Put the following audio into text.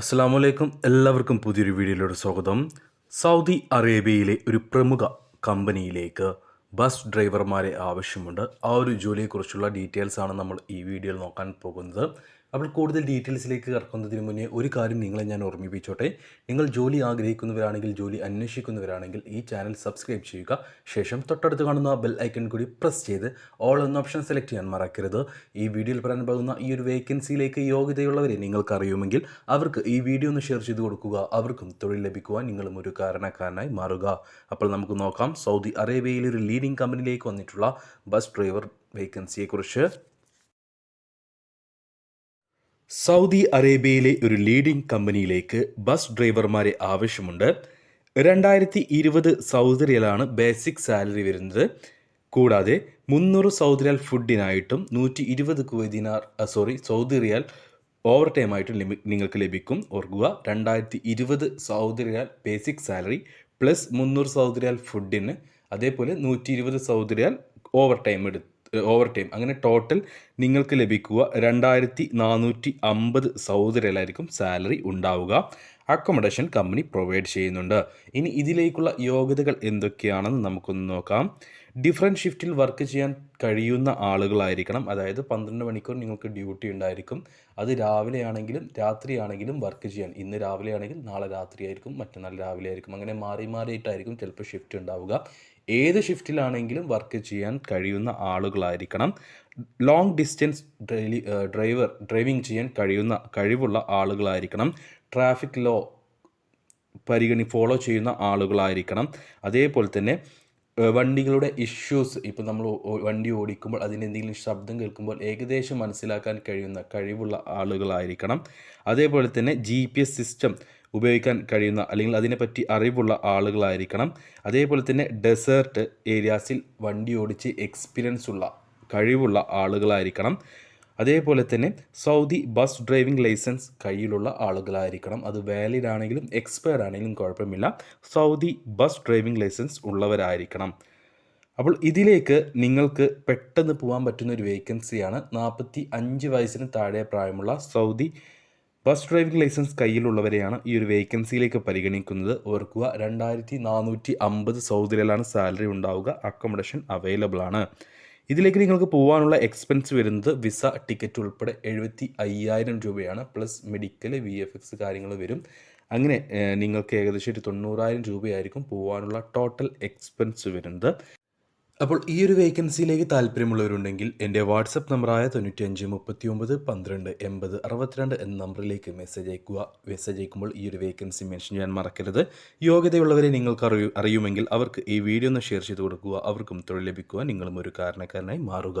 അസ്സാം വലൈക്കും എല്ലാവർക്കും പുതിയൊരു വീഡിയോയിലൂടെ സ്വാഗതം. സൗദി അറേബ്യയിലെ ഒരു പ്രമുഖ കമ്പനിയിലേക്ക് ബസ് ഡ്രൈവർമാരെ ആവശ്യമുണ്ട്. ആ ഒരു ജോലിയെക്കുറിച്ചുള്ള ഡീറ്റെയിൽസ് ആണ് നമ്മൾ ഈ വീഡിയോയിൽ നോക്കാൻ പോകുന്നത്. അപ്പോൾ കൂടുതൽ ഡീറ്റെയിൽസിലേക്ക് കടക്കുന്നതിന് മുന്നേ ഒരു കാര്യം നിങ്ങളെ ഞാൻ ഓർമ്മിപ്പിച്ചോട്ടെ. നിങ്ങൾ ജോലി ആഗ്രഹിക്കുന്നവരാണെങ്കിൽ ജോലി അന്വേഷിക്കുന്നവരാണെങ്കിൽ ഈ ചാനൽ സബ്സ്ക്രൈബ് ചെയ്യുക. ശേഷം തൊട്ടടുത്ത് കാണുന്ന ബെൽ ഐക്കൺ കൂടി പ്രസ് ചെയ്ത് ഓൾ എന്ന ഓപ്ഷൻ സെലക്ട് ചെയ്യാൻ മറക്കരുത്. ഈ വീഡിയോയിൽ പറയാൻ പോകുന്ന ഈ ഒരു വേക്കൻസിയിലേക്ക് യോഗ്യതയുള്ളവരെ നിങ്ങൾക്ക് അറിയുമെങ്കിൽ അവർക്ക് ഈ വീഡിയോ ഒന്ന് ഷെയർ ചെയ്ത് കൊടുക്കുക. അവർക്കും തൊഴിൽ ലഭിക്കുവാൻ നിങ്ങളും ഒരു കാരണക്കാരനായി മാറുക. അപ്പോൾ നമുക്ക് നോക്കാം. സൗദി അറേബ്യയിലെ ഒരു ലീഡിംഗ് കമ്പനിയിലേക്ക് വന്നിട്ടുള്ള ബസ് ഡ്രൈവർ വേക്കൻസിയെക്കുറിച്ച് സൗദി അറേബ്യയിലെ ഒരു ലീഡിംഗ് കമ്പനിയിലേക്ക് ബസ് ഡ്രൈവർമാരെ ആവശ്യമുണ്ട്. രണ്ടായിരത്തി ഇരുപത് സൗദി റിയലാണ് ബേസിക് സാലറി വരുന്നത്. കൂടാതെ മുന്നൂറ് സൗദി റിയാൽ ഫുഡിനായിട്ടും നൂറ്റി ഇരുപത് കുവൈദിനാർ സോറി സൗദി റിയാൽ ഓവർ ടൈം ആയിട്ടും ലിമി നിങ്ങൾക്ക് ലഭിക്കും. ഓർക്കുക രണ്ടായിരത്തി ഇരുപത് സൗദി റിയാൽ ബേസിക് സാലറി പ്ലസ് മുന്നൂറ് സൗദി റിയാൽ ഫുഡിന് അതേപോലെ നൂറ്റി ഇരുപത് സൗദി റിയാൽ ഓവർ ടൈം എടുത്ത് ഓവർ ടൈം അങ്ങനെ ടോട്ടൽ നിങ്ങൾക്ക് ലഭിക്കുക രണ്ടായിരത്തി നാനൂറ്റി അമ്പത് സൗദി റിയലായിരിക്കും സാലറി ഉണ്ടാവുക. അക്കോമഡേഷൻ കമ്പനി പ്രൊവൈഡ് ചെയ്യുന്നുണ്ട്. ഇനി ഇതിലേക്കുള്ള യോഗ്യതകൾ എന്തൊക്കെയാണെന്ന് നമുക്കൊന്ന് നോക്കാം. ഡിഫറെന്റ് ഷിഫ്റ്റിൽ വർക്ക് ചെയ്യാൻ കഴിയുന്ന ആളുകളായിരിക്കണം. അതായത് പന്ത്രണ്ട് മണിക്കൂർ നിങ്ങൾക്ക് ഡ്യൂട്ടി ഉണ്ടായിരിക്കും. അത് രാവിലെ ആണെങ്കിലും രാത്രിയാണെങ്കിലും വർക്ക് ചെയ്യാൻ. ഇന്ന് രാവിലെ ആണെങ്കിൽ നാളെ രാത്രി ആയിരിക്കും മറ്റന്നാൾ രാവിലെ ആയിരിക്കും അങ്ങനെ മാറി മാറിയിട്ടായിരിക്കും ചിലപ്പോൾ ഷിഫ്റ്റ് ഉണ്ടാവുക. ഏത് ഷിഫ്റ്റിലാണെങ്കിലും വർക്ക് ചെയ്യാൻ കഴിയുന്ന ആളുകളായിരിക്കണം. ലോങ് ഡിസ്റ്റൻസ് ഡ്രൈവർ ഡ്രൈവിംഗ് ചെയ്യാൻ കഴിയുന്ന കഴിവുള്ള ആളുകളായിരിക്കണം. ട്രാഫിക് ലോ പരിഗണി ഫോളോ ചെയ്യുന്ന ആളുകളായിരിക്കണം. അതേപോലെ തന്നെ വണ്ടികളുടെ ഇഷ്യൂസ് ഇപ്പോൾ നമ്മൾ വണ്ടി ഓടിക്കുമ്പോൾ അതിന് എന്തെങ്കിലും ശബ്ദം കേൾക്കുമ്പോൾ ഏകദേശം മനസ്സിലാക്കാൻ കഴിയുന്ന കഴിവുള്ള ആളുകളായിരിക്കണം. അതേപോലെ തന്നെ ജി പി എസ് സിസ്റ്റം ഉപയോഗിക്കാൻ കഴിയുന്ന അല്ലെങ്കിൽ അതിനെപ്പറ്റി അറിവുള്ള ആളുകളായിരിക്കണം. അതേപോലെ തന്നെ ഡെസേർട്ട് ഏരിയാസിൽ വണ്ടി ഓടിച്ച് എക്സ്പീരിയൻസ് ഉള്ള കഴിവുള്ള ആളുകളായിരിക്കണം. അതേപോലെ തന്നെ സൗദി ബസ് ഡ്രൈവിംഗ് ലൈസൻസ് കയ്യിലുള്ള ആളുകളായിരിക്കണം. അത് വാലിഡ് ആണെങ്കിലും എക്സ്പയർ ആണെങ്കിലും കുഴപ്പമില്ല. സൗദി ബസ് ഡ്രൈവിംഗ് ലൈസൻസ് ഉള്ളവരായിരിക്കണം. അപ്പോൾ ഇതിലേക്ക് നിങ്ങൾക്ക് പെട്ടെന്ന് പോകാൻ പറ്റുന്ന ഒരു വേക്കൻസിയാണ്. നാൽപ്പത്തി അഞ്ച് വയസ്സിന് താഴെ പ്രായമുള്ള സൗദി ബസ് ഡ്രൈവിംഗ് ലൈസൻസ് കയ്യിലുള്ളവരെയാണ് ഈ ഒരു വേക്കൻസിയിലേക്ക് പരിഗണിക്കുന്നത്. ഓർക്കുക രണ്ടായിരത്തി നാനൂറ്റി അമ്പത് സൗദിയിലാണ് സാലറി ഉണ്ടാവുക. അക്കോമഡേഷൻ അവൈലബിൾ ആണ്. ഇതിലേക്ക് നിങ്ങൾക്ക് പോകാനുള്ള എക്സ്പെൻസ് വരുന്നത് വിസ ടിക്കറ്റ് ഉൾപ്പെടെ എഴുപത്തി അയ്യായിരം രൂപയാണ് plus medical V F X കാര്യങ്ങൾ വരും. അങ്ങനെ നിങ്ങൾക്ക് ഏകദേശം ഒരു തൊണ്ണൂറായിരം രൂപയായിരിക്കും പോകാനുള്ള ടോട്ടൽ എക്സ്പെൻസ് വരുന്നത്. അപ്പോൾ ഈ ഒരു വേക്കൻസിയിലേക്ക് താല്പര്യമുള്ളവരുണ്ടെങ്കിൽ എന്റെ വാട്സപ്പ് നമ്പറായ തൊണ്ണൂറ്റിയഞ്ച് മുപ്പത്തി ഒമ്പത് പന്ത്രണ്ട് എൺപത് അറുപത്തിരണ്ട് എന്ന നമ്പറിലേക്ക് മെസ്സേജ് അയക്കുക. മെസ്സേജ് അയക്കുമ്പോൾ ഈ ഒരു വേക്കൻസി മെൻഷൻ ചെയ്യാൻ മറക്കരുത്. യോഗ്യതയുള്ളവരെ നിങ്ങൾക്ക് അറിയൂ അറിയുമെങ്കിൽ അവർക്ക് ഈ വീഡിയോ ഒന്ന് ഷെയർ ചെയ്ത് കൊടുക്കുക. അവർക്കും തൊഴിൽ ലഭിക്കുക നിങ്ങളും ഒരു കാരണക്കാരനായി മാറുക.